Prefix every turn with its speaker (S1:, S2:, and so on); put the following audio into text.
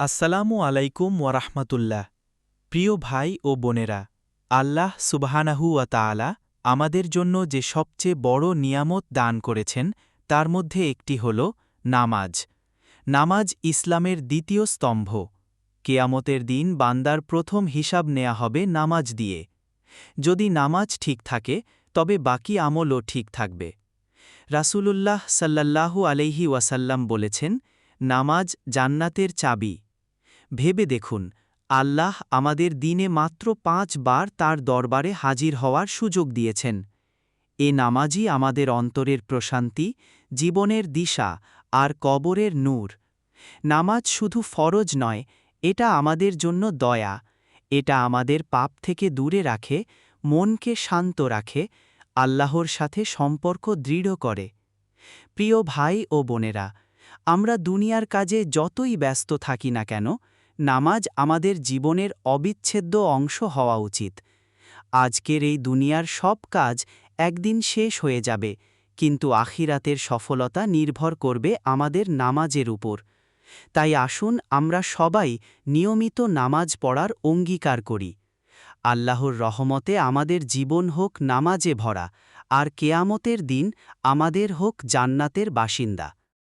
S1: আসসালামু আলাইকুম ওয়ারাহমাতুল্লাহ প্রিয় ভাই ও বোনেরা, আল্লাহ সুবহানাহু ওয়া আমাদের জন্য যে সবচেয়ে বড় নিয়ামত দান করেছেন, তার মধ্যে একটি হল নামাজ। নামাজ ইসলামের দ্বিতীয় স্তম্ভ। কেয়ামতের দিন বান্দার প্রথম হিসাব নেয়া হবে নামাজ দিয়ে। যদি নামাজ ঠিক থাকে, তবে বাকি আমলও ঠিক থাকবে। রাসূলুল্লাহ সাল্লাল্লাহু আলাইহি ওয়াসাল্লাম বলেছেন, নামাজ জান্নাতের চাবি। ভেবে দেখুন, আল্লাহ আমাদের দিনে মাত্র পাঁচ বার তার দরবারে হাজির হওয়ার সুযোগ দিয়েছেন। এ নামাজই আমাদের অন্তরের প্রশান্তি, জীবনের দিশা আর কবরের নূর। নামাজ শুধু ফরজ নয়, এটা আমাদের জন্য দয়া, এটা আমাদের পাপ থেকে দূরে রাখে, মনকে শান্ত রাখে, আল্লাহর সাথে সম্পর্ক দৃঢ় করে। প্রিয় ভাই ও বোনেরা, আমরা দুনিয়ার কাজে যতই ব্যস্ত থাকি না কেন নামাজ আমাদের জীবনের অবিচ্ছেদ্য অংশ হওয়া উচিত। আজকের এই দুনিয়ার সব কাজ একদিন শেষ হয়ে যাবে, কিন্তু আখিরাতের সফলতা নির্ভর করবে আমাদের নামাজের উপর। তাই আসুন আমরা সবাই নিয়মিত নামাজ পড়ার অঙ্গীকার করি। আল্লাহর রহমতে আমাদের জীবন হোক নামাজে ভরা, আর কেয়ামতের দিন আমাদের হোক জান্নাতের বাসিন্দা।